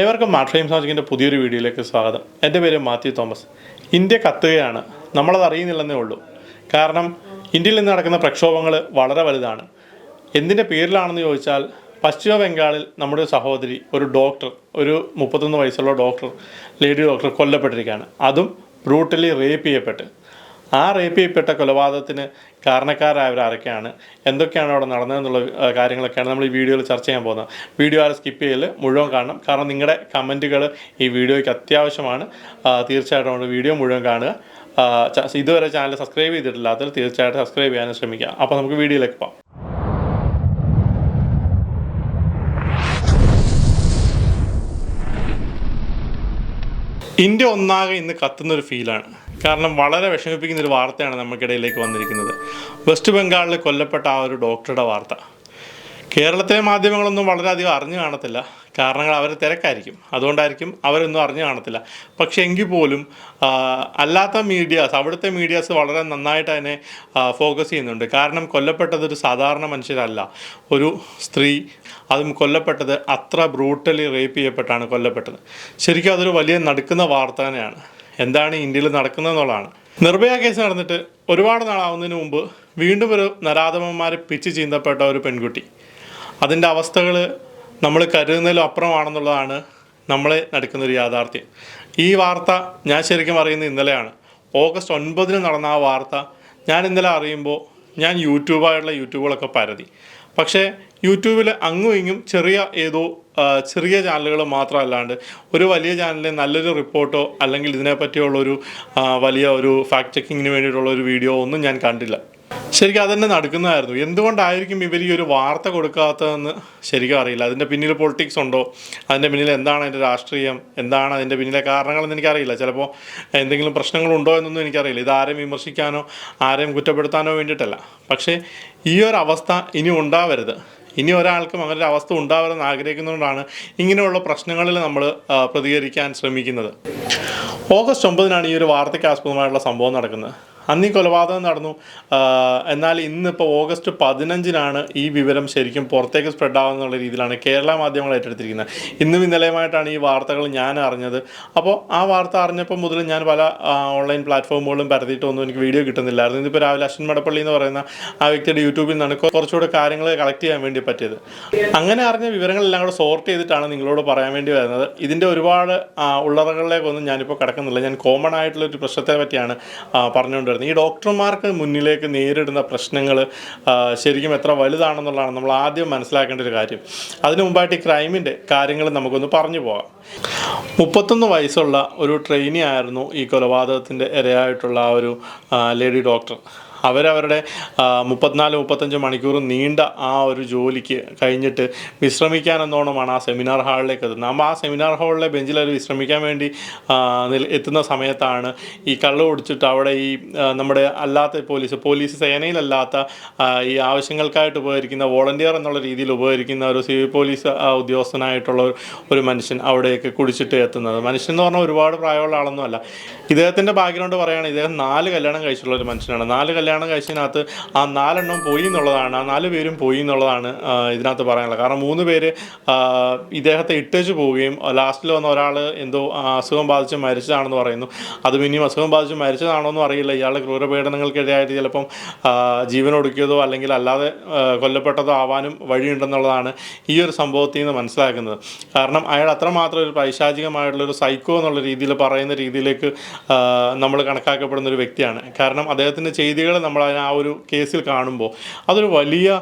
ഏവർക്കും mart frame സാജിക്കിന്റെ പുതിയൊരു വീഡിയോയിലേക്ക് സ്വാഗതം. എന്റെ പേര് മാത്യു തോമസ്. ഇന്ത്യ കത്തുകയാണ്. നമ്മളത് അറിയുന്നില്ലെന്നേ ഉള്ളൂ. കാരണം ഇന്ത്യയിൽ നിന്ന് നടക്കുന്ന പ്രക്ഷോഭങ്ങൾ വളരെ വലുതാണ്. എന്തിന്റെ പേരിലാണെന്ന് ചോദിച്ചാൽ പശ്ചിമ ബംഗാളിൽ നമ്മുടെ സഹോദരി ഒരു ഡോക്ടർ ഒരു മുപ്പത്തൊന്ന് വയസ്സുള്ള ഡോക്ടർ ലേഡി ഡോക്ടർ കൊല്ലപ്പെട്ടിരിക്കുകയാണ്. അതും ബ്രൂട്ടലി റേപ്പ് ചെയ്യപ്പെട്ട്. ആ റേപ്പ് ചെയ്യപ്പെട്ട കൊലപാതകത്തിന് കാരണക്കാരായവർ ആരൊക്കെയാണ്? എന്തൊക്കെയാണ് അവിടെ നടന്നതെന്നുള്ള കാര്യങ്ങളൊക്കെയാണ് നമ്മൾ ഈ വീഡിയോയിൽ ചർച്ച ചെയ്യാൻ പോകുന്നത്. വീഡിയോ ആരും സ്കിപ്പ് ചെയ്യൽ മുഴുവൻ കാണണം. കാരണം നിങ്ങളുടെ കമന്റുകൾ ഈ വീഡിയോയ്ക്ക് അത്യാവശ്യമാണ്. തീർച്ചയായിട്ടും നമ്മുടെ വീഡിയോ മുഴുവൻ കാണുക. ഇതുവരെ ചാനൽ സബ്സ്ക്രൈബ് ചെയ്തിട്ടില്ലാത്തവർ തീർച്ചയായിട്ടും സബ്സ്ക്രൈബ് ചെയ്യാനും ശ്രമിക്കുക. അപ്പോൾ നമുക്ക് വീഡിയോയിലേക്ക് പോകാം ഇന്ത്യ ഒന്നാകെ ഇന്ന് കത്തുന്നൊരു ഫീലാണ് കാരണം വളരെ വിഷമിപ്പിക്കുന്ന ഒരു വാർത്തയാണ് നമുക്കിടയിലേക്ക് വന്നിരിക്കുന്നത്. വെസ്റ്റ് ബംഗാളിൽ കൊല്ലപ്പെട്ട ആ ഒരു ഡോക്ടറുടെ വാർത്ത. കേരളത്തിലെ മാധ്യമങ്ങളൊന്നും വളരെയധികം അറിഞ്ഞു കാണത്തില്ല. കാരണങ്ങൾ അവർ തിരക്കായിരിക്കും. അതുകൊണ്ടായിരിക്കും അവരൊന്നും അറിഞ്ഞു കാണത്തില്ല. പക്ഷേ എങ്കിൽ പോലും അല്ലാത്ത മീഡിയാസ് അവിടുത്തെ മീഡിയാസ് വളരെ നന്നായിട്ട് അതിനെ ഫോക്കസ് ചെയ്യുന്നുണ്ട്. കാരണം കൊല്ലപ്പെട്ടത് ഒരു സാധാരണ മനുഷ്യരല്ല. ഒരു സ്ത്രീ അതും കൊല്ലപ്പെട്ടത് അത്ര ബ്രൂട്ടലി റേപ്പ് ചെയ്യപ്പെട്ടാണ് കൊല്ലപ്പെട്ടത്. ശരിക്കും അതൊരു വലിയ നടക്കുന്ന വാർത്ത തന്നെയാണ്. എന്താണ് ഇന്ത്യയിൽ നടക്കുന്നതെന്നുള്ളതാണ് നിർഭയ കേസ് നടന്നിട്ട് ഒരുപാട് നാളാവുന്നതിന് മുമ്പ് വീണ്ടും ഒരു നരാധമന്മാരെ പിച്ച് ചീന്തപ്പെട്ട ഒരു പെൺകുട്ടി. അതിന്റെ അവസ്ഥകൾ നമ്മൾ കരുതുന്നതിലും അപ്പുറമാണെന്നുള്ളതാണ് നമ്മളെ നടക്കുന്നൊരു യാഥാർത്ഥ്യം. ഈ വാർത്ത ഞാൻ ശരിക്കും അറിയുന്നത് ഇന്നലെയാണ്. ഓഗസ്റ്റ് ഒൻപതിന് നടന്ന ആ വാർത്ത ഞാൻ ഇന്നലെ അറിയുമ്പോൾ ഞാൻ യൂട്യൂബായുള്ള യൂട്യൂബുകളൊക്കെ പരതി. പക്ഷേ യൂട്യൂബിൽ അങ്ങും ഇങ്ങും ചെറിയ ഏതോ ചെറിയ ചാനലുകൾ മാത്രമല്ലാണ്ട് ഒരു വലിയ ചാനലിൽ നല്ലൊരു റിപ്പോർട്ടോ അല്ലെങ്കിൽ ഇതിനെപ്പറ്റിയുള്ളൊരു ഒരു വലിയ ഒരു ഫാക്ട് ചെക്കിങ്ങിന് വേണ്ടിയിട്ടുള്ള ഒരു വീഡിയോ ഒന്നും ഞാൻ കണ്ടില്ല. ശരിക്കും അതന്നെ നടക്കുന്നതായിരുന്നു. എന്തുകൊണ്ടായിരിക്കും ഇവർ ഈ ഒരു വാർത്ത കൊടുക്കാത്തതെന്ന് ശരിക്കും അറിയില്ല. അതിന്റെ പിന്നിൽ പൊളിറ്റിക്സ് ഉണ്ടോ? അതിന്റെ പിന്നിൽ എന്താണ് അതിന്റെ രാഷ്ട്രീയം? എന്താണ് അതിന്റെ പിന്നിലെ കാരണങ്ങളെന്ന് എനിക്കറിയില്ല. ചിലപ്പോൾ എന്തെങ്കിലും പ്രശ്നങ്ങളുണ്ടോ എന്നൊന്നും എനിക്കറിയില്ല. ഇത് ആരെയും വിമർശിക്കാനോ ആരെയും കുറ്റപ്പെടുത്താനോ വേണ്ടിയിട്ടല്ല. പക്ഷേ ഈ ഒരു അവസ്ഥ ഇനി ഉണ്ടാവരുത്. ഇനി ഒരാൾക്കും അങ്ങനെ ഒരു അവസ്ഥ ഉണ്ടാവരുതെന്ന് ആഗ്രഹിക്കുന്നതുകൊണ്ടാണ് ഇങ്ങനെയുള്ള പ്രശ്നങ്ങളിൽ നമ്മൾ പ്രതികരിക്കാൻ ശ്രമിക്കുന്നത്. ഓഗസ്റ്റ് ഒമ്പതിനാണ് ഈ ഒരു വാർത്തയ്ക്ക് ആസ്പദമായിട്ടുള്ള സംഭവം നടക്കുന്നത്. അന്ന് ഈ കൊലപാതകം നടന്നു. എന്നാൽ ഇന്നിപ്പോൾ ഓഗസ്റ്റ് പതിനഞ്ചിനാണ് ഈ വിവരം ശരിക്കും പുറത്തേക്ക് സ്പ്രെഡ് ആവുന്നുള്ള രീതിയിലാണ് കേരള മാധ്യമങ്ങൾ ഏറ്റെടുത്തിരിക്കുന്നത്. ഇന്നും ഇന്നലെയുമായിട്ടാണ് ഈ വാർത്തകൾ ഞാൻ അറിഞ്ഞത്. അപ്പോൾ ആ വാർത്ത അറിഞ്ഞപ്പോൾ മുതൽ ഞാൻ പല ഓൺലൈൻ പ്ലാറ്റ്ഫോമുകളും പരത്തിയിട്ടൊന്നും എനിക്ക് വീഡിയോ കിട്ടുന്നില്ലായിരുന്നു. ഇതിപ്പോൾ രാവിലെ അശ്വിൻ മടപ്പള്ളി എന്ന് പറയുന്ന ആ വ്യക്തിയുടെ യൂട്യൂബിൽ നിന്നാണ് കുറച്ചുകൂടെ കാര്യങ്ങൾ കളക്ട് ചെയ്യാൻ വേണ്ടി പറ്റിയത്. അങ്ങനെ അറിഞ്ഞ വിവരങ്ങളെല്ലാം കൂടെ സോർട്ട് ചെയ്തിട്ടാണ് നിങ്ങളോട് പറയാൻ വേണ്ടി വരുന്നത്. ഇതിന്റെ ഒരുപാട് ഉള്ളറകളിലേക്കൊന്നും ഞാനിപ്പോൾ കിടക്കുന്നില്ല. ഞാൻ കോമൺ ആയിട്ടുള്ള ഒരു പ്രശ്നത്തെ പറ്റിയാണ് ആ, പറഞ്ഞുകൊണ്ടിരുന്നത് ഈ ഡോക്ടർമാർക്ക് മുന്നിലേക്ക് നേരിടുന്ന പ്രശ്നങ്ങൾ ശരിക്കും എത്ര വലുതാണെന്നുള്ളതാണ് നമ്മൾ ആദ്യം മനസ്സിലാക്കേണ്ട ഒരു കാര്യം. അതിനു മുമ്പായിട്ട് ഈ ക്രൈമിന്റെ കാര്യങ്ങൾ നമുക്കൊന്ന് പറഞ്ഞു പോകാം. മുപ്പത്തൊന്ന് വയസ്സുള്ള ഒരു ട്രെയിനി ആയിരുന്നു ഈ കൊലപാതകത്തിന്റെ ഇരയായിട്ടുള്ള ആ ഒരു ലേഡി ഡോക്ടർ. അവരവരുടെ മുപ്പത്തിനാല് മുപ്പത്തഞ്ച് മണിക്കൂർ നീണ്ട ആ ഒരു ജോലിക്ക് കഴിഞ്ഞിട്ട് വിശ്രമിക്കാനെന്നോണമാണ് ആ സെമിനാർ ഹാളിലേക്ക് എത്തുന്നത്. അപ്പോൾ ആ സെമിനാർ ഹാളിലെ ബെഞ്ചിൽ അവർ വിശ്രമിക്കാൻ വേണ്ടി എത്തുന്ന സമയത്താണ് ഈ കള്ളു കുടിച്ചിട്ട് അവിടെ ഈ നമ്മുടെ അല്ലാത്ത പോലീസ് പോലീസ് സേനയിലല്ലാത്ത ഈ ആവശ്യങ്ങൾക്കായിട്ട് ഉപകരിക്കുന്ന വോളണ്ടിയർ എന്നുള്ള രീതിയിൽ ഉപകരിക്കുന്ന ഒരു സിവിൽ പോലീസ് ഉദ്യോഗസ്ഥനായിട്ടുള്ള ഒരു മനുഷ്യൻ അവിടേക്ക് കുടിച്ചിട്ട് എത്തുന്നത്. മനുഷ്യൻ എന്ന് പറഞ്ഞാൽ ഒരുപാട് പ്രായമുള്ള ആളൊന്നുമല്ല ഇദ്ദേഹത്തിന്റെ ബാക്ക്ഗ്രൗണ്ട് പറയുകയാണെങ്കിൽ ഇദ്ദേഹം നാല് കല്യാണം കഴിച്ചിട്ടുള്ള ഒരു മനുഷ്യനാണ്. നാല് കല്യാണം കഴിച്ചതിനകത്ത് ആ നാലെണ്ണം പോയി എന്നുള്ളതാണ് ആ നാല് പേരും പോയി എന്നുള്ളതാണ് ഇതിനകത്ത് പറയാനുള്ളത്. കാരണം മൂന്ന് പേര് ഇദ്ദേഹത്തെ ഇട്ടേച്ച് പോവുകയും ലാസ്റ്റിൽ വന്ന ഒരാൾ എന്തോ അസുഖം ബാധിച്ച് മരിച്ചതാണെന്ന് പറയുന്നു. അത് പിന്നെയും അസുഖം ബാധിച്ച് മരിച്ചതാണോ എന്ന് അറിയില്ല. ഇയാളുടെ ക്രൂരപീഡനങ്ങൾക്കിടയായിട്ട് ചിലപ്പം ഒടുക്കിയതോ അല്ലെങ്കിൽ അല്ലാതെ കൊല്ലപ്പെട്ടതോ ആവാനും വഴിയുണ്ടെന്നുള്ളതാണ് ഈ ഒരു സംഭവത്തിൽ നിന്ന് മനസ്സിലാക്കുന്നത്. കാരണം അയാൾ അത്രമാത്രം ഒരു പൈശാചികമായിട്ടുള്ള ഒരു സൈക്കോ എന്നുള്ള രീതിയിൽ പറയുന്ന രീതിയിലേക്ക് നമ്മൾ കണക്കാക്കപ്പെടുന്ന ഒരു വ്യക്തിയാണ്. കാരണം അദ്ദേഹത്തിന്റെ ചെയ്തികൾ നമ്മൾ ആ ഒരു കേസിൽ കാണുമ്പോൾ അതൊരു വലിയ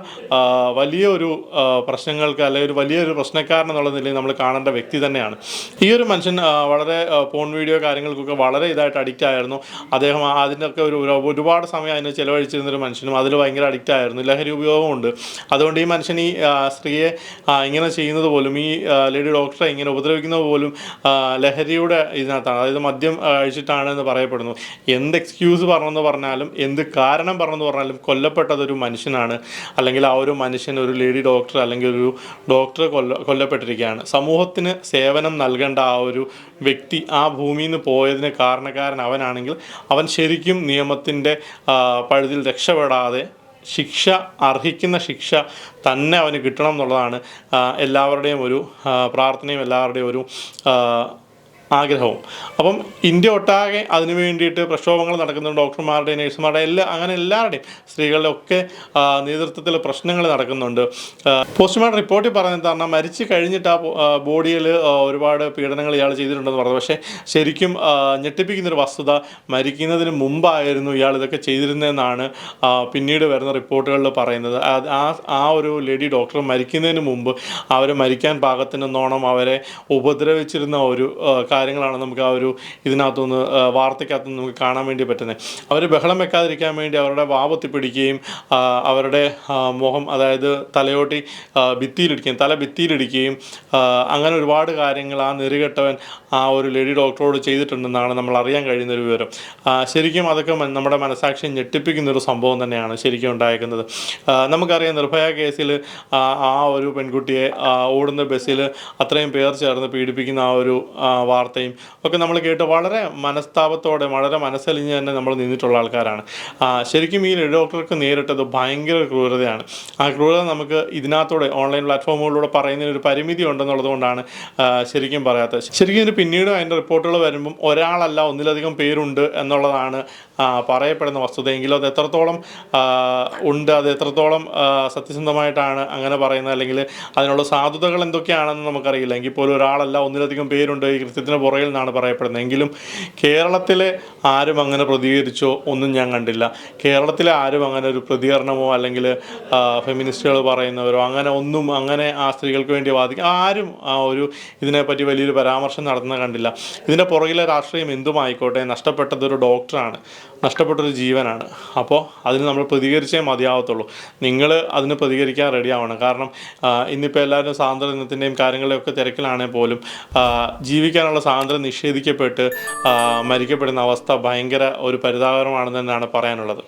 വലിയ ഒരു പ്രശ്നങ്ങൾക്ക് അല്ലെങ്കിൽ ഒരു വലിയൊരു പ്രശ്നക്കാരൻ എന്നുള്ള നിലയിൽ നമ്മൾ കാണേണ്ട വ്യക്തി തന്നെയാണ്. ഈ ഒരു മനുഷ്യൻ വളരെ ഫോൺ വീഡിയോ കാര്യങ്ങൾക്കൊക്കെ വളരെ ഇതായിട്ട് അഡിക്റ്റ് ആയിരുന്നു. അദ്ദേഹം അതിനൊക്കെ ഒരു ഒരു- ഒരുപാട് സമയം അതിന് ചിലവഴിച്ചിരുന്ന ഒരു മനുഷ്യനും അതിൽ ഭയങ്കര അഡിക്റ്റ് ആയിരുന്നു. ലഹരി ഉപയോഗമുണ്ട് അതുകൊണ്ട് ഈ മനുഷ്യൻ ഈ സ്ത്രീയെ ഇങ്ങനെ ചെയ്യുന്നത് പോലും ഈ ലേഡി ഡോക്ടറെ ഇങ്ങനെ ഉപദ്രവിക്കുന്നത് പോലും ലഹരിയുടെ ഇതിനകത്താണ്. അതായത് മദ്യം കഴിച്ചിട്ടാണ് എന്ന് പറയപ്പെടുന്നു. എന്ത് എക്സ്ക്യൂസ് പറഞ്ഞെന്ന് പറഞ്ഞാലും എന്ത് കാരണം പറഞ്ഞെന്ന് പറഞ്ഞാൽ കൊല്ലപ്പെട്ടത് ഒരു മനുഷ്യനാണ്. അല്ലെങ്കിൽ ആ ഒരു മനുഷ്യൻ ഒരു ലേഡി ഡോക്ടർ അല്ലെങ്കിൽ ഒരു ഡോക്ടർ കൊല്ല കൊല്ലപ്പെട്ടിരിക്കുകയാണ്. സമൂഹത്തിന് സേവനം നൽകേണ്ട ആ ഒരു വ്യക്തി ആ ഭൂമിയിൽ നിന്ന് പോയതിന് കാരണക്കാരൻ അവനാണെങ്കിൽ അവൻ ശരിക്കും നിയമത്തിന്റെ പഴുതിൽ രക്ഷപ്പെടാതെ ശിക്ഷ അർഹിക്കുന്ന ശിക്ഷ തന്നെ അവന് കിട്ടണം എന്നുള്ളതാണ് എല്ലാവരുടെയും ഒരു പ്രാർത്ഥനയും എല്ലാവരുടെയും ഒരു ആഗ്രഹവും. അപ്പം ഇന്ത്യ ഒട്ടാകെ അതിനു വേണ്ടിയിട്ട് പ്രക്ഷോഭങ്ങൾ നടക്കുന്നുണ്ട്. ഡോക്ടർമാരുടെയും നഴ്സുമാരുടെയും എല്ലാ അങ്ങനെ എല്ലാവരുടെയും സ്ത്രീകളുടെ ഒക്കെ നേതൃത്വത്തിൽ പ്രശ്നങ്ങൾ നടക്കുന്നുണ്ട്. പോസ്റ്റ്മോർട്ടം റിപ്പോർട്ടിൽ പറഞ്ഞത് കാരണം മരിച്ചു കഴിഞ്ഞിട്ട് ആ ബോഡിയിൽ ഒരുപാട് പീഡനങ്ങൾ ഇയാൾ ചെയ്തിട്ടുണ്ടെന്ന് പറഞ്ഞു. പക്ഷേ ശരിക്കും ഞെട്ടിപ്പിക്കുന്നൊരു വസ്തുത മരിക്കുന്നതിന് മുമ്പായിരുന്നു ഇയാൾ ഇതൊക്കെ ചെയ്തിരുന്നതെന്നാണ് പിന്നീട് വരുന്ന റിപ്പോർട്ടുകളിൽ പറയുന്നത്. ആ ആ ഒരു ലേഡി ഡോക്ടർ മരിക്കുന്നതിന് മുമ്പ് അവർ മരിക്കാൻ പാകത്തിനെന്നോണം അവരെ ഉപദ്രവിച്ചിരുന്ന ഒരു കാര്യങ്ങളാണ് നമുക്ക് ആ ഒരു ഇതിനകത്തുനിന്ന് വാർത്തയ്ക്കകത്തുനിന്ന് നമുക്ക് കാണാൻ വേണ്ടി പറ്റുന്നത്. അവർ ബഹളം വെക്കാതിരിക്കാൻ വേണ്ടി അവരുടെ വാപത്തി പിടിക്കുകയും അവരുടെ മുഖം അതായത് തലയോട്ടി ഭിത്തിയിലിടിക്കുകയും തല ഭിത്തിയിലിടിക്കുകയും അങ്ങനെ ഒരുപാട് കാര്യങ്ങൾ ആ നെറുകെട്ടവൻ ആ ഒരു ലേഡി ഡോക്ടറോട് ചെയ്തിട്ടുണ്ടെന്നാണ് നമ്മൾ അറിയാൻ കഴിയുന്ന ഒരു വിവരം ശരിക്കും അതൊക്കെ നമ്മുടെ മനസാക്ഷി ഞെട്ടിപ്പിക്കുന്ന ഒരു സംഭവം തന്നെയാണ് ശരിക്കും ഉണ്ടായിരിക്കുന്നത് നമുക്കറിയാം നിർഭയ കേസിൽ ആ ഒരു പെൺകുട്ടിയെ ഓടുന്ന ബസ്സിൽ അത്രയും പേർ ചേർന്ന് പീഡിപ്പിക്കുന്ന ആ ഒരു ആ, വാർത്തയും ഒക്കെ നമ്മൾ കേട്ട് വളരെ മനസ്താപത്തോടെ വളരെ മനസ്സലിഞ്ഞ് തന്നെ നമ്മൾ നിന്നിട്ടുള്ള ആൾക്കാരാണ്. ശരിക്കും ഈ ഡോക്ടർക്ക് നേരിട്ടത് ഭയങ്കര ക്രൂരതയാണ്. ആ ക്രൂരത നമുക്ക് ഇതിനകത്തൂടെ ഓൺലൈൻ പ്ലാറ്റ്ഫോമുകളിലൂടെ പറയുന്നതിന് ഒരു പരിമിതി ഉണ്ടെന്നുള്ളത് കൊണ്ടാണ് ശരിക്കും പറയാത്തത്. ശരിക്കും ഇതിന് പിന്നീട് അതിന്റെ റിപ്പോർട്ടുകൾ വരുമ്പം ഒരാളല്ല ഒന്നിലധികം പേരുണ്ട് എന്നുള്ളതാണ് പറയപ്പെടുന്ന വസ്തുതയെങ്കിലും അത് എത്രത്തോളം ഉണ്ട് അത് എത്രത്തോളം സത്യസന്ധമായിട്ടാണ് അങ്ങനെ പറയുന്നത് അല്ലെങ്കിൽ അതിനുള്ള സാധുതകൾ എന്തൊക്കെയാണെന്ന് നമുക്കറിയില്ല. എങ്കിൽ പോലും ഒരാളല്ല ഒന്നിലധികം പേരുണ്ട് ഈ കൃത്യത്തിന് പുറകിൽ നിന്നാണ് പറയപ്പെടുന്നത്. എങ്കിലും കേരളത്തിലെ ആരും അങ്ങനെ പ്രതികരിച്ചോ ഒന്നും ഞാൻ കണ്ടില്ല. കേരളത്തിലെ ആരും അങ്ങനെ ഒരു പ്രതികരണമോ അല്ലെങ്കിൽ ഫെമിനിസ്റ്റുകൾ പറയുന്നവരോ അങ്ങനെ ഒന്നും അങ്ങനെ ആ സ്ത്രീകൾക്ക് വേണ്ടി വാദിക്കും ആരും ആ ഒരു ഇതിനെപ്പറ്റി വലിയൊരു പരാമർശം നടത്തുന്നത് കണ്ടില്ല. ഇതിന്റെ പുറകിലെ രാഷ്ട്രീയം എന്തുമായിക്കോട്ടെ നഷ്ടപ്പെട്ടത് ഒരു ഡോക്ടറാണ്. നഷ്ടപ്പെട്ടൊരു ജീവനാണ്. അപ്പോൾ അതിന് നമ്മൾ പ്രതികരിച്ചേ മതിയാവത്തുള്ളൂ. നിങ്ങൾ അതിന് പ്രതികരിക്കാൻ റെഡിയാവണം കാരണം ഇന്നിപ്പോൾ എല്ലാവരും സ്വാതന്ത്ര്യ ദിനത്തിന്റെയും കാര്യങ്ങളുടെയൊക്കെ തിരക്കിലാണെങ്കിൽ പോലും ജീവിക്കാനുള്ള സ്വാതന്ത്ര്യം നിഷേധിക്കപ്പെട്ട് മരിക്കപ്പെടുന്ന അവസ്ഥ ഭയങ്കര ഒരു പരിതാപകരമാണെന്ന് തന്നെയാണ് പറയാനുള്ളത്.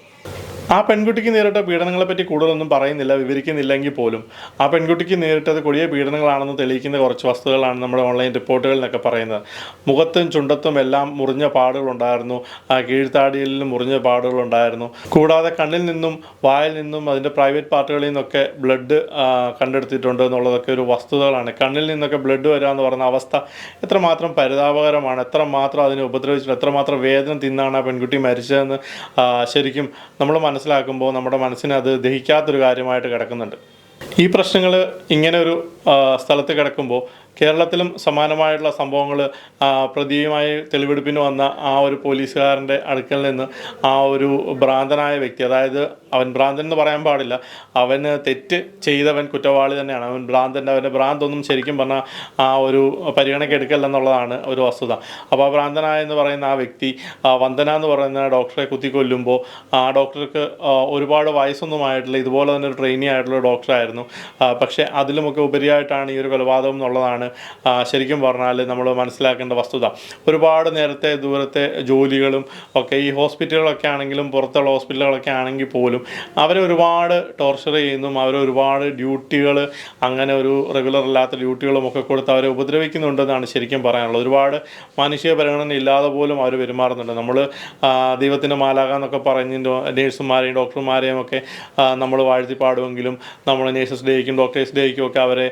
ആ പെൺകുട്ടിക്ക് നേരിട്ട പീഡനങ്ങളെ പറ്റി കൂടുതലൊന്നും പറയുന്നില്ല വിവരിക്കുന്നില്ലെങ്കിൽ പോലും. ആ പെൺകുട്ടിക്ക് നേരിട്ടത് കൊടിയ പീഡനങ്ങളാണെന്ന് തെളിയിക്കുന്ന കുറച്ച് വസ്തുതകളാണ് നമ്മുടെ ഓൺലൈൻ റിപ്പോർട്ടുകളിലൊക്കെ പറയുന്നത്. മുഖത്തും ചുണ്ടത്തും എല്ലാം മുറിഞ്ഞ പാടുകളുണ്ടായിരുന്നു. ആ കീഴ്ത്താടിയിലും മുറിഞ്ഞ പാടുകളുണ്ടായിരുന്നു. കൂടാതെ കണ്ണിൽ നിന്നും വായിൽ നിന്നും അതിന്റെ പ്രൈവറ്റ് പാർട്ടുകളിൽ നിന്നൊക്കെ ബ്ലഡ് കണ്ടെടുത്തിട്ടുണ്ട് എന്നുള്ളതൊക്കെ ഒരു വസ്തുതകളാണ്. കണ്ണിൽ നിന്നൊക്കെ ബ്ലഡ് വരിക എന്ന് പറയുന്ന അവസ്ഥ എത്രമാത്രം പരിതാപകരമാണ്. എത്രമാത്രം അതിനെ ഉപദ്രവിച്ചിട്ടുണ്ട്. എത്രമാത്രം വേദന തിന്നാണ് ആ പെൺകുട്ടി മരിച്ചതെന്ന് ശരിക്കും നമ്മൾ മനസ്സിലാക്കുമ്പോൾ നമ്മുടെ മനസ്സിന് അത് ദഹിക്കാത്തൊരു കാര്യമായിട്ട് കിടക്കുന്നുണ്ട്. ഈ പ്രശ്നങ്ങൾ ഇങ്ങനെ ഒരു സ്ഥലത്ത് കിടക്കുമ്പോൾ കേരളത്തിലും സമാനമായിട്ടുള്ള സംഭവങ്ങൾ പ്രതിയുമായി തെളിവെടുപ്പിന് വന്ന ആ ഒരു പോലീസുകാരന്റെ അടുക്കൽ നിന്ന് ആ ഒരു ഭ്രാന്തനായ വ്യക്തി അതായത് അവൻ ഭ്രാന്തൻ എന്ന് പറയാൻ പാടില്ല. അവന് തെറ്റ് ചെയ്തവൻ കുറ്റവാളി തന്നെയാണ്. അവൻ ഭ്രാന്തന്റെ അവന്റെ ഭ്രാന്തൊന്നും ശരിക്കും പറഞ്ഞാൽ ആ ഒരു പരിഗണയ്ക്ക് എടുക്കല്ലെന്നുള്ളതാണ് ഒരു വസ്തുത. അപ്പോൾ ആ എന്ന് പറയുന്ന ആ വ്യക്തി വന്ദന എന്ന് പറയുന്ന ഡോക്ടറെ കുത്തിക്കൊല്ലുമ്പോൾ ആ ഡോക്ടർക്ക് ഒരുപാട് വയസ്സൊന്നും ആയിട്ടില്ല. ഇതുപോലെ തന്നെ ഒരു ട്രെയിനി ആയിട്ടുള്ള ഡോക്ടറായിരുന്നു. പക്ഷേ അതിലുമൊക്കെ ഉപരിയായിട്ടാണ് ഈ ഒരു കൊലപാതകം എന്നുള്ളതാണ് ശരിക്കും പറഞ്ഞാൽ നമ്മൾ മനസ്സിലാക്കേണ്ട വസ്തുത. ഒരുപാട് നേരത്തെ ദൂരത്തെ ജോലികളും ഒക്കെ ഈ ഹോസ്പിറ്റലുകളൊക്കെ ആണെങ്കിലും പുറത്തുള്ള ഹോസ്പിറ്റലുകളൊക്കെ ആണെങ്കിൽ പോലും അവരെ ഒരുപാട് ടോർച്ചർ ചെയ്യുന്നു അവരെ ഒരുപാട് ഡ്യൂട്ടികൾ അങ്ങനെ ഒരു റെഗുലർ അല്ലാത്ത ഡ്യൂട്ടികളും ഒക്കെ കൊടുത്ത് അവരെ ഉപദ്രവിക്കുന്നുണ്ടെന്നാണ് ശരിക്കും പറയാനുള്ളത്. ഒരുപാട് മാനുഷിക പരിഗണന ഇല്ലാതെ പോലും അവർ പെരുമാറുന്നുണ്ട്. നമ്മൾ ദൈവത്തിന്റെ മാലാക എന്നൊക്കെ പറഞ്ഞ് നേഴ്സുമാരെയും ഡോക്ടർമാരെയും ഒക്കെ നമ്മൾ വാഴ്ത്തിപ്പാടുമെങ്കിലും നമ്മൾ നേഴ്സസ് ഡേക്കും ഡോക്ടേഴ്സ് ഡേക്കും ഒക്കെ അവരെ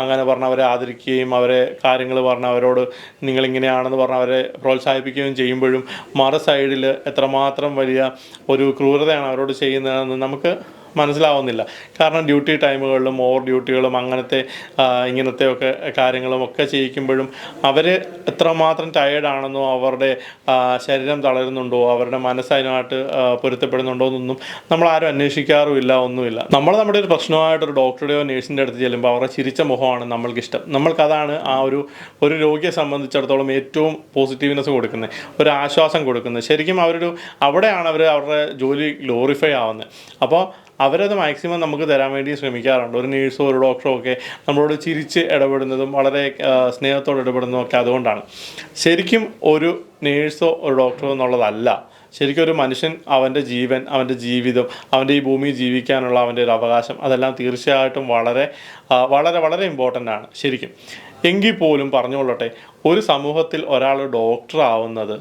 അങ്ങനെ പറഞ്ഞ് അവരെ ആദരിക്കുകയും അവരെ കാര്യങ്ങൾ പറഞ്ഞ് അവരോട് നിങ്ങളിങ്ങനെയാണെന്ന് പറഞ്ഞ് അവരെ പ്രോത്സാഹിപ്പിക്കുകയും ചെയ്യുമ്പോഴും മറു സൈഡിൽ എത്രമാത്രം വലിയ ഒരു ക്രൂരതയാണ് അവരോട് ചെയ്യുന്നതെന്ന് നമുക്ക് മനസ്സിലാവുന്നില്ല. കാരണം ഡ്യൂട്ടി ടൈമുകളിലും ഓവർ ഡ്യൂട്ടികളും അങ്ങനത്തെ ഇങ്ങനത്തെ ഒക്കെ കാര്യങ്ങളും ഒക്കെ ചെയ്യിക്കുമ്പോഴും അവർ എത്രമാത്രം ടയേർഡാണെന്നോ അവരുടെ ശരീരം തളരുന്നുണ്ടോ അവരുടെ മനസ്സതിനായിട്ട് പൊരുത്തപ്പെടുന്നുണ്ടോ എന്നൊന്നും നമ്മൾ ആരും അന്വേഷിക്കാറുമില്ല ഒന്നുമില്ല. നമ്മൾ നമ്മുടെ ഒരു പ്രശ്നമായിട്ട് ഒരു ഡോക്ടറുടെയോ നേഴ്സിന്റെ അടുത്ത് ചെല്ലുമ്പോൾ അവരുടെ ചിരിച്ച മുഖമാണ് നമ്മൾക്കിഷ്ടം. നമ്മൾക്കതാണ് ആ ഒരു ഒരു രോഗിയെ സംബന്ധിച്ചിടത്തോളം ഏറ്റവും പോസിറ്റീവ്നെസ് കൊടുക്കുന്നത് ഒരു ആശ്വാസം കൊടുക്കുന്നത്. ശരിക്കും അവരൊരു അവിടെയാണ് അവർ അവരുടെ ജോലി ഗ്ലോറിഫൈ ആവുന്നത്. അപ്പോൾ അവരത് മാക്സിമം നമുക്ക് തരാൻ വേണ്ടി ശ്രമിക്കാറുണ്ട്. ഒരു നേഴ്സോ ഒരു ഡോക്ടറോ ഒക്കെ നമ്മളോട് ചിരിച്ച് ഇടപെടുന്നതും വളരെ സ്നേഹത്തോടെ ഇടപെടുന്നതും ഒക്കെ അതുകൊണ്ടാണ്. ശരിക്കും ഒരു നേഴ്സോ ഒരു ഡോക്ടറോ എന്നുള്ളതല്ല. ശരിക്കും ഒരു മനുഷ്യൻ അവന്റെ ജീവൻ അവന്റെ ജീവിതം അവന്റെ ഈ ഭൂമിയിൽ ജീവിക്കാനുള്ള അവന്റെ ഒരു അവകാശം അതെല്ലാം തീർച്ചയായിട്ടും വളരെ വളരെ വളരെ ഇമ്പോർട്ടന്റ് ആണ് ശരിക്കും. എങ്കിൽ പോലും പറഞ്ഞുകൊള്ളട്ടെ ഒരു സമൂഹത്തിൽ ഒരാൾ ഡോക്ടർ ആവുന്നത്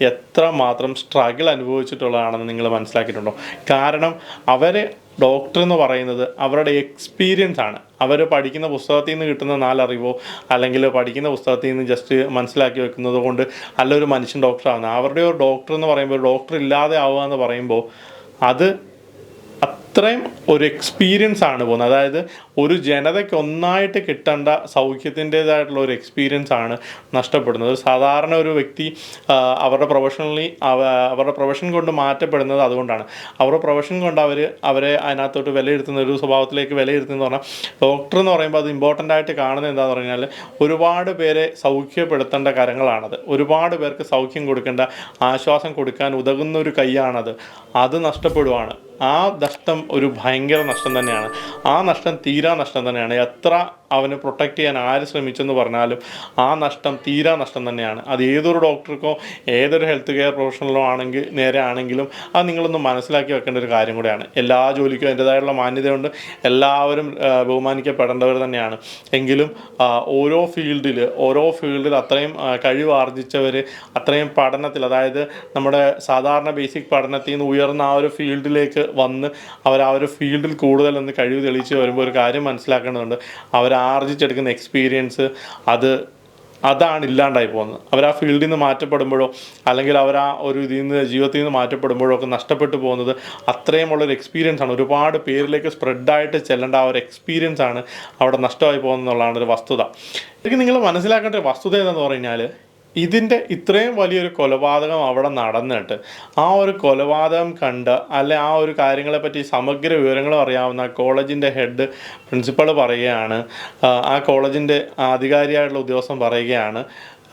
എത്ര മാത്രം സ്ട്രഗിൾ അനുഭവിച്ചിട്ടുള്ളതാണെന്ന് നിങ്ങൾ മനസ്സിലാക്കിയിട്ടുണ്ടോ? കാരണം അവർ ഡോക്ടർ എന്ന് പറയുന്നത് അവരുടെ എക്സ്പീരിയൻസ് ആണ്. അവർ പഠിക്കുന്ന പുസ്തകത്തിൽ നിന്ന് കിട്ടുന്ന നാലറിവോ അല്ലെങ്കിൽ പഠിക്കുന്ന പുസ്തകത്തിൽ നിന്ന് ജസ്റ്റ് മനസ്സിലാക്കി വെക്കുന്നത് കൊണ്ട് അല്ല ഒരു മനുഷ്യൻ ഡോക്ടറാകുന്നത് അവരുടെ ഒരു ഡോക്ടർ എന്ന് പറയുമ്പോൾ ഡോക്ടർ ഇല്ലാതെ ആവുക എന്ന് പറയുമ്പോൾ അത് അത്രയും ഒരു എക്സ്പീരിയൻസ് ആണ് പോകുന്നത്. അതായത് ഒരു ജനതയ്ക്ക് ഒന്നായിട്ട് കിട്ടേണ്ട സൗഖ്യത്തിന്റെതായിട്ടുള്ള ഒരു എക്സ്പീരിയൻസ് ആണ് നഷ്ടപ്പെടുന്നത്. സാധാരണ ഒരു വ്യക്തി അവരുടെ പ്രൊഫഷണലി അവരുടെ പ്രൊഫഷൻ കൊണ്ട് മാറ്റപ്പെടുന്നത് അതുകൊണ്ടാണ്. അവരുടെ പ്രൊഫഷൻ കൊണ്ട് അവർ അവരെ അതിനകത്തോട്ട് വിലയിരുത്തുന്ന ഒരു സ്വഭാവത്തിലേക്ക് വിലയിരുത്തുന്നത് പറഞ്ഞാൽ ഡോക്ടർ എന്ന് പറയുമ്പോൾ അത് ഇമ്പോർട്ടന്റ് ആയിട്ട് കാണുന്നത് എന്താണെന്ന് പറഞ്ഞാൽ ഒരുപാട് പേരെ സൗഖ്യപ്പെടുത്തേണ്ട കരങ്ങളാണത് ഒരുപാട് പേർക്ക് സൗഖ്യം കൊടുക്കേണ്ട ആശ്വാസം കൊടുക്കാൻ ഉതകുന്ന ഒരു കൈയാണത്. അത് നഷ്ടപ്പെടുവാണ്. ആ നഷ്ടം ഒരു ഭയങ്കര നഷ്ടം തന്നെയാണ്. ആ നഷ്ടം തീരാ നഷ്ടം തന്നെയാണ്. എത്ര അവന് പ്രൊട്ടക്റ്റ് ചെയ്യാൻ ആര് ശ്രമിച്ചെന്ന് പറഞ്ഞാലും ആ നഷ്ടം തീരാ നഷ്ടം തന്നെയാണ്. അത് ഏതൊരു ഡോക്ടർക്കോ ഏതൊരു ഹെൽത്ത് കെയർ പ്രൊഫഷണലോ ആണെങ്കിൽ നേരെ ആണെങ്കിലും അത് നിങ്ങളൊന്ന് മനസ്സിലാക്കി വെക്കേണ്ട ഒരു കാര്യം കൂടെയാണ്. എല്ലാ ജോലിക്കും അതിന്റെതായുള്ള മാന്യതയുണ്ട്. എല്ലാവരും ബഹുമാനിക്കപ്പെടേണ്ടവർ തന്നെയാണ്. എങ്കിലും ഓരോ ഫീൽഡിൽ ഓരോ ഫീൽഡിൽ അത്രയും കഴിവാർജിച്ചവർ അത്രയും പഠനത്തിൽ അതായത് നമ്മുടെ സാധാരണ ബേസിക് പഠനത്തിൽ നിന്ന് ഉയർന്ന ആ ഒരു ഫീൽഡിലേക്ക് വന്ന് അവർ ആ ഒരു ഫീൽഡിൽ കൂടുതൽ ഒന്ന് കഴിവ് തെളിയിച്ച് വരുമ്പോൾ ഒരു കാര്യം മനസ്സിലാക്കേണ്ടതുണ്ട്. അവർ ആർജിച്ചെടുക്കുന്ന എക്സ്പീരിയൻസ് അത് അതാണ് ഇല്ലാണ്ടായി പോകുന്നത്. അവർ ആ ഫീൽഡിൽ നിന്ന് മാറ്റപ്പെടുമ്പോഴോ അല്ലെങ്കിൽ അവർ ആ ഒരു ഇതിൽ നിന്ന് ജീവിതത്തിൽ നിന്ന് മാറ്റപ്പെടുമ്പോഴോ ഒക്കെ നഷ്ടപ്പെട്ടു പോകുന്നത് അത്രയുമുള്ളൊരു എക്സ്പീരിയൻസ് ആണ്. ഒരുപാട് പേരിലേക്ക് സ്പ്രെഡായിട്ട് ചെല്ലേണ്ട ആ ഒരു എക്സ്പീരിയൻസ് ആണ് അവിടെ നഷ്ടമായി പോകുന്നതെന്നുള്ളതാണ് ഒരു വസ്തുത. ഇതൊക്കെ നിങ്ങൾ മനസ്സിലാക്കേണ്ട ഒരു വസ്തുത എന്താണെന്ന് പറഞ്ഞാൽ ഇതിന്റെ ഇത്രയും വലിയൊരു കൊലപാതകം അവിടെ നടന്നിട്ട് ആ ഒരു കൊലപാതകം കണ്ട് അല്ലെ ആ ഒരു കാര്യങ്ങളെപ്പറ്റി സമഗ്ര വിവരങ്ങളും അറിയാവുന്ന കോളേജിന്റെ ഹെഡ് പ്രിൻസിപ്പൾ പറയുകയാണ്. ആ, കോളേജിന്റെ അധികാരിയായിട്ടുള്ള ഉദ്യോഗസ്ഥൻ പറയുകയാണ്.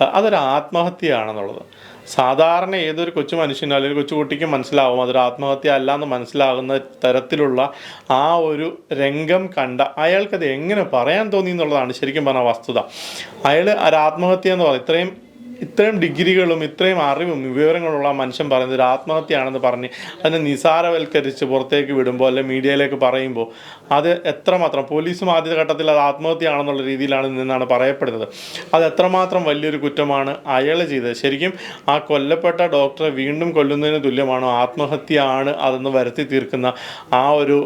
അതൊരു ആത്മഹത്യയാണെന്നുള്ളത്. സാധാരണ ഏതൊരു കൊച്ചു മനുഷ്യനും അല്ലെങ്കിൽ കൊച്ചു കുട്ടിക്കും മനസ്സിലാവും അതൊരു ആത്മഹത്യ അല്ല എന്ന് മനസ്സിലാകുന്ന തരത്തിലുള്ള ആ ഒരു രംഗം കണ്ട അയാൾക്കത് എങ്ങനെ പറയാൻ തോന്നി എന്നുള്ളതാണ് ശരിക്കും പറഞ്ഞ വസ്തുത. അയാൾ ഒരു ആത്മഹത്യ എന്ന് പറയുന്നത് ഇത്രയും ഇത്രയും ഡിഗ്രികളും ഇത്രയും അറിവും വിവരങ്ങളുള്ള മനുഷ്യൻ പറയുന്നത് ഒരു ആത്മഹത്യയാണെന്ന് പറഞ്ഞ് അതിനെ നിസാരവൽക്കരിച്ച് പുറത്തേക്ക് വിടുമ്പോൾ അല്ലെ മീഡിയയിലേക്ക് പറയുമ്പോൾ അത് എത്രമാത്രം പോലീസും ആദ്യ ഘട്ടത്തിൽ അത് ആത്മഹത്യയാണെന്നുള്ള രീതിയിലാണ് നിന്നാണ് പറയപ്പെടുന്നത്. അത് എത്രമാത്രം വലിയൊരു കുറ്റമാണ് അയാൾ ചെയ്തത്. ശരിക്കും ആ കൊല്ലപ്പെട്ട ഡോക്ടറെ വീണ്ടും കൊല്ലുന്നതിന് തുല്യമാണോ ആത്മഹത്യയാണ് അതെന്ന് വരുത്തി തീർക്കുന്ന ആ ഒരു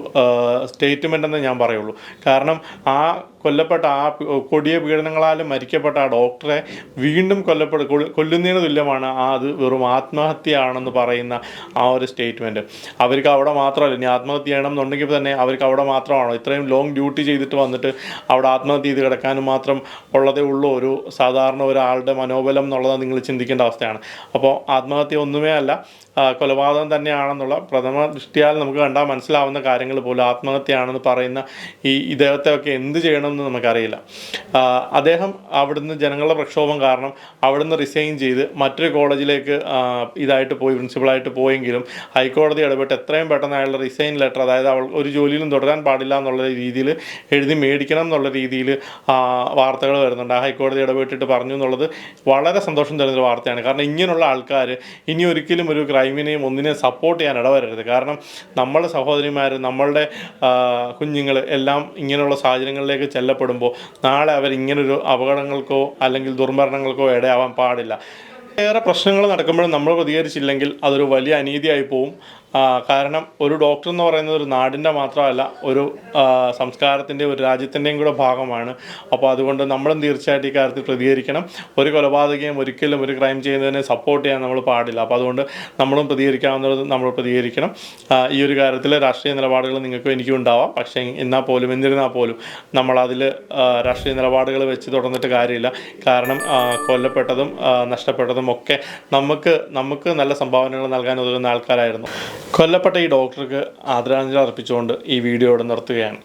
സ്റ്റേറ്റ്മെന്റ് എന്ന് ഞാൻ പറയുള്ളൂ. കാരണം ആ കൊല്ലപ്പെട്ട ആ കൊടിയ പീഡനങ്ങളാലും മരിക്കപ്പെട്ട ആ ഡോക്ടറെ വീണ്ടും കൊല്ലപ്പെട കൊല്ലുന്നതിന് തുല്യമാണ് ആ അത് വെറും ആത്മഹത്യയാണെന്ന് പറയുന്ന ആ ഒരു സ്റ്റേറ്റ്മെന്റ് അവർക്ക് അവിടെ മാത്രമല്ല ഇനി ആത്മഹത്യ ചെയ്യണം എന്നുണ്ടെങ്കിൽ തന്നെ അവർക്ക് അവിടെ മാത്രമാണോ? ഇത്രയും ലോങ് ഡ്യൂട്ടി ചെയ്തിട്ട് വന്നിട്ട് അവിടെ ആത്മഹത്യ ചെയ്ത് കിടക്കാനും മാത്രം ഉള്ളതേ ഉള്ളൂ ഒരു സാധാരണ ഒരാളുടെ മനോബലം എന്നുള്ളത് നിങ്ങൾ ചിന്തിക്കേണ്ട അവസ്ഥയാണ്. അപ്പോൾ ആത്മഹത്യ ഒന്നുമേ അല്ല കൊലപാതകം തന്നെയാണെന്നുള്ള പ്രഥമ ദൃഷ്ടിയാൽ നമുക്ക് കണ്ടാൽ മനസ്സിലാവുന്ന കാര്യങ്ങൾ പോലും ആത്മഹത്യയാണെന്ന് പറയുന്ന ഈ ഇദ്ദേഹത്തെ ഒക്കെ എന്ത് ചെയ്യണമെന്ന് നമുക്കറിയില്ല. അദ്ദേഹം അവിടുന്ന് ജനങ്ങളുടെ പ്രക്ഷോഭം കാരണം അവിടുന്ന് റിസൈൻ ചെയ്ത് മറ്റൊരു കോളേജിലേക്ക് ഇതായിട്ട് പോയി പ്രിൻസിപ്പളായിട്ട് പോയെങ്കിലും ഹൈക്കോടതി ഇടപെട്ട് എത്രയും പെട്ടെന്ന് അയാളുടെ റിസൈൻ ലെറ്റർ അതായത് അവൾ ഒരു ജോലിയിലും തുടരാൻ പാടില്ല എന്നുള്ള രീതിയിൽ എഴുതി മേടിക്കണം എന്നുള്ള രീതിയിൽ വാർത്തകൾ വരുന്നുണ്ട്. ആ ഹൈക്കോടതി ഇടപെട്ടിട്ട് പറഞ്ഞു എന്നുള്ളത് വളരെ സന്തോഷം തരുന്നൊരു വാർത്തയാണ്. കാരണം ഇങ്ങനെയുള്ള ആൾക്കാർ ഇനി ഒരിക്കലും ഒരു ക്രൈമിനെയും ഒന്നിനെയും സപ്പോർട്ട് ചെയ്യാൻ ഇടവരരുത്. കാരണം നമ്മളുടെ സഹോദരിമാർ നമ്മളുടെ കുഞ്ഞുങ്ങൾ എല്ലാം ഇങ്ങനെയുള്ള സാഹചര്യങ്ങളിലേക്ക് ചെല്ലപ്പെടുമ്പോൾ നാളെ അവർ ഇങ്ങനൊരു അപകടങ്ങൾക്കോ അല്ലെങ്കിൽ ദുർമരണങ്ങൾക്കോ ഇടയാവാൻ പാടില്ല. ഏറെ പ്രശ്നങ്ങൾ നടക്കുമ്പോഴും നമ്മൾ പ്രതികരിച്ചില്ലെങ്കിൽ അതൊരു വലിയ അനീതിയായി പോവും. കാരണം ഒരു ഡോക്ടർ എന്ന് പറയുന്നത് ഒരു നാടിന്റെ മാത്രമല്ല ഒരു സംസ്കാരത്തിന്റെ ഒരു രാജ്യത്തിന്റെയും കൂടെ ഭാഗമാണ്. അപ്പോൾ അതുകൊണ്ട് നമ്മളും തീർച്ചയായിട്ടും ഈ കാര്യത്തിൽ പ്രതികരിക്കണം. ഒരു കൊലപാതകയും ഒരിക്കലും ഒരു ക്രൈം ചെയ്യുന്നതിനെ സപ്പോർട്ട് ചെയ്യാൻ നമ്മൾ പാടില്ല. അപ്പോൾ അതുകൊണ്ട് നമ്മളും പ്രതികരിക്കാവുന്നത് നമ്മൾ പ്രതികരിക്കണം. ഈ ഒരു കാര്യത്തിൽ രാഷ്ട്രീയ നിലപാടുകൾ നിങ്ങൾക്കും എനിക്കും ഉണ്ടാവാം. പക്ഷേ എന്നാൽ പോലും എന്നിരുന്നാൽ പോലും നമ്മളതിൽ രാഷ്ട്രീയ നിലപാടുകൾ വെച്ച് തുടർന്നിട്ട് കാര്യമില്ല. കാരണം കൊല്ലപ്പെട്ടതും നഷ്ടപ്പെട്ടതും ഒക്കെ നമുക്ക് നമുക്ക് നല്ല സംഭാവനകൾ നൽകാൻ ഉതകുന്ന ആൾക്കാരായിരുന്നു. കൊല്ലപ്പെട്ട ഈ ഡോക്ടർക്ക് ആദരാഞ്ജലി അർപ്പിച്ചുകൊണ്ട് ഈ വീഡിയോ ഇവിടെ നിർത്തുകയാണ്.